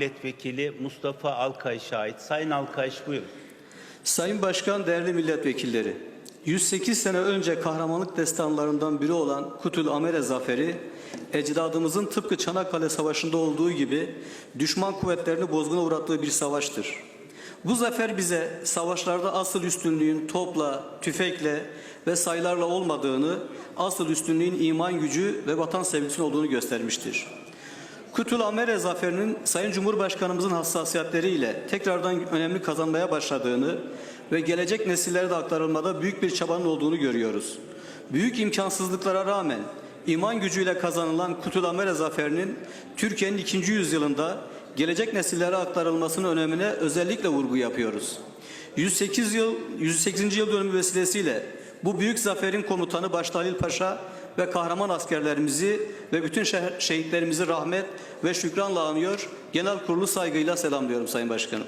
Milletvekili Mustafa Alkay şahit. Sayın Alkayış buyurun. Sayın Başkan, değerli milletvekilleri, 108 sene önce kahramanlık destanlarından biri olan Kutul Amere Zaferi, ecdadımızın tıpkı Çanakkale Savaşı'nda olduğu gibi düşman kuvvetlerini bozguna uğrattığı bir savaştır. Bu zafer bize savaşlarda asıl üstünlüğün topla, tüfekle ve sayılarla olmadığını, asıl üstünlüğün iman gücü ve vatan sevgisinin olduğunu göstermiştir. Kutul Amere zaferinin Sayın Cumhurbaşkanımızın hassasiyetleriyle tekrardan önemli kazanmaya başladığını ve gelecek nesillere de aktarılmada büyük bir çabanın olduğunu görüyoruz. Büyük imkansızlıklara rağmen iman gücüyle kazanılan Kutul Amere zaferinin Türkiye'nin ikinci yüzyılında gelecek nesillere aktarılmasının önemine özellikle vurgu yapıyoruz. 108 yıl 108. yıl dönümü vesilesiyle bu büyük zaferin komutanı Başta Halil Paşa ve kahraman askerlerimizi ve bütün şeh- şehitlerimizi rahmet ve şükranla anıyor. Genel kurulu saygıyla selamlıyorum Sayın Başkanım.